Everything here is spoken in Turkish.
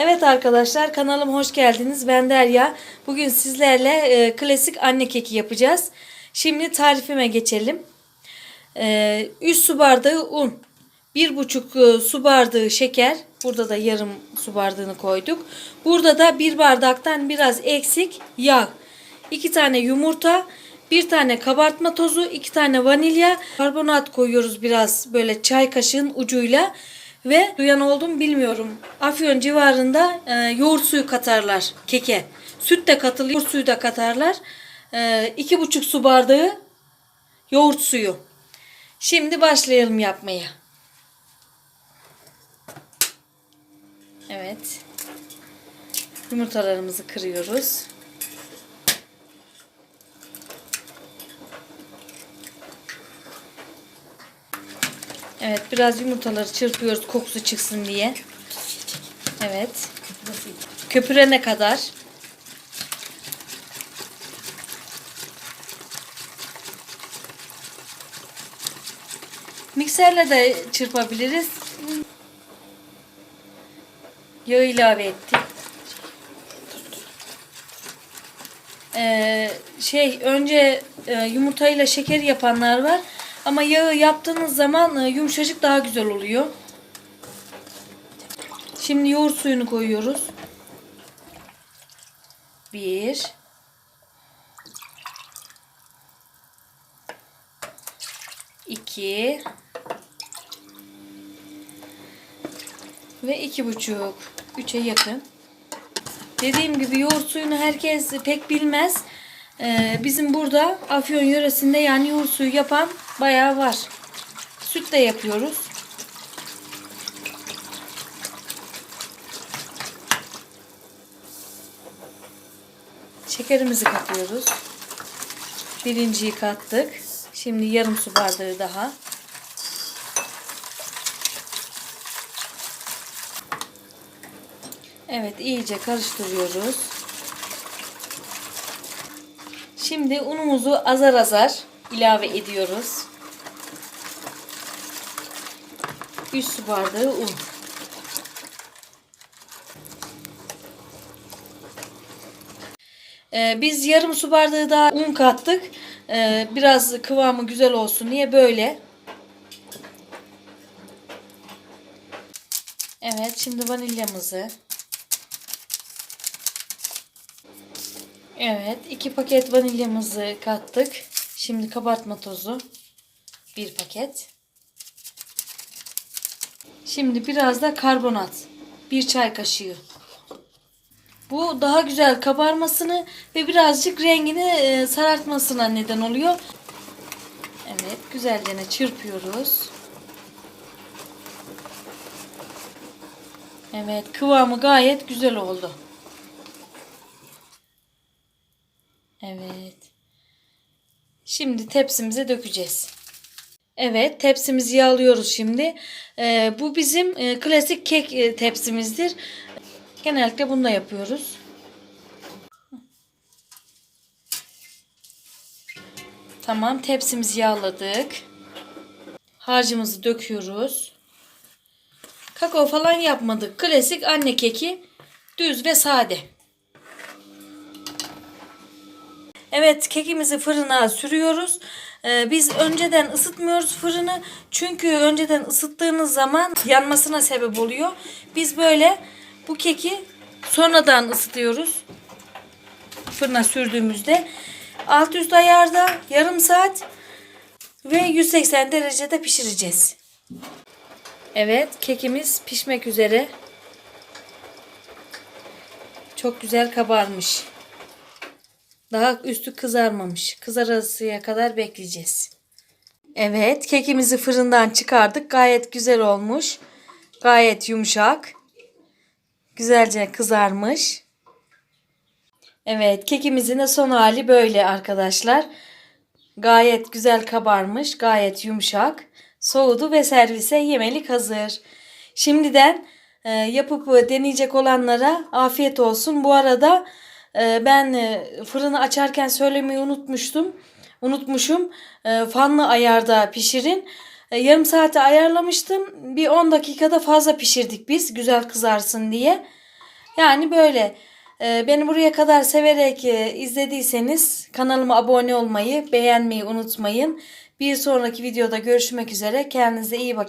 Evet arkadaşlar kanalıma hoş geldiniz. Ben Derya. Bugün sizlerle e, klasik anne keki yapacağız. Şimdi tarifime geçelim. E, 3 su bardağı un. 1,5 e, su bardağı şeker. Burada da yarım su bardağını koyduk. Burada da bir bardaktan biraz eksik yağ. 2 tane yumurta. Bir tane kabartma tozu, iki tane vanilya, karbonat koyuyoruz biraz böyle çay kaşığın ucuyla. Ve duyan oldum bilmiyorum. Afyon civarında e, yoğurt suyu katarlar keke. Süt de katılıyor, yoğurt suyu da katarlar. E, iki buçuk su bardağı yoğurt suyu. Şimdi başlayalım yapmaya. Evet. Yumurtalarımızı kırıyoruz. Evet biraz yumurtaları çırpıyoruz kokusu çıksın diye. Evet. Köpürene kadar. Mikserle de çırpabiliriz. Yağ ilave ettik. Ee, şey önce e, yumurtayla şeker yapanlar var. Ama yağı yaptığınız zaman e, yumuşacık daha güzel oluyor. Şimdi yoğurt suyunu koyuyoruz. Bir. iki Ve iki buçuk. Üçe yakın. Dediğim gibi yoğurt suyunu herkes pek bilmez. Ee, bizim burada Afyon yöresinde yani yoğurt suyu yapan bayağı var. Süt de yapıyoruz. Şekerimizi katıyoruz. Birinciyi kattık. Şimdi yarım su bardağı daha. Evet iyice karıştırıyoruz. Şimdi unumuzu azar azar ilave ediyoruz. 3 su bardağı un. Ee, biz yarım su bardağı daha un kattık. Ee, biraz kıvamı güzel olsun diye böyle. Evet şimdi vanilyamızı Evet, iki paket vanilyamızı kattık. Şimdi kabartma tozu bir paket. Şimdi biraz da karbonat. Bir çay kaşığı. Bu daha güzel kabarmasını ve birazcık rengini e, sarartmasına neden oluyor. Evet, güzelce çırpıyoruz. Evet, kıvamı gayet güzel oldu. Evet. Şimdi tepsimize dökeceğiz. Evet tepsimizi yağlıyoruz şimdi. Ee, bu bizim e, klasik kek e, tepsimizdir. Genellikle bunu da yapıyoruz. Tamam tepsimizi yağladık. Harcımızı döküyoruz. Kakao falan yapmadık. Klasik anne keki. Düz ve sade. Evet kekimizi fırına sürüyoruz. Ee, biz önceden ısıtmıyoruz fırını. Çünkü önceden ısıttığınız zaman yanmasına sebep oluyor. Biz böyle bu keki sonradan ısıtıyoruz. Fırına sürdüğümüzde. Alt üst ayarda yarım saat ve 180 derecede pişireceğiz. Evet kekimiz pişmek üzere. Çok güzel kabarmış. Daha üstü kızarmamış. Kızarasıya kadar bekleyeceğiz. Evet, kekimizi fırından çıkardık. Gayet güzel olmuş. Gayet yumuşak. Güzelce kızarmış. Evet, kekimizin de son hali böyle arkadaşlar. Gayet güzel kabarmış, gayet yumuşak. Soğudu ve servise yemelik hazır. Şimdiden e, yapıp deneyecek olanlara afiyet olsun. Bu arada ee, ben e, fırını açarken söylemeyi unutmuştum. Unutmuşum. Ee, fanlı ayarda pişirin. Ee, yarım saate ayarlamıştım. Bir 10 dakikada fazla pişirdik biz güzel kızarsın diye. Yani böyle. Beni buraya kadar severek e, izlediyseniz kanalıma abone olmayı, beğenmeyi unutmayın. Bir sonraki videoda görüşmek üzere. Kendinize iyi bakın.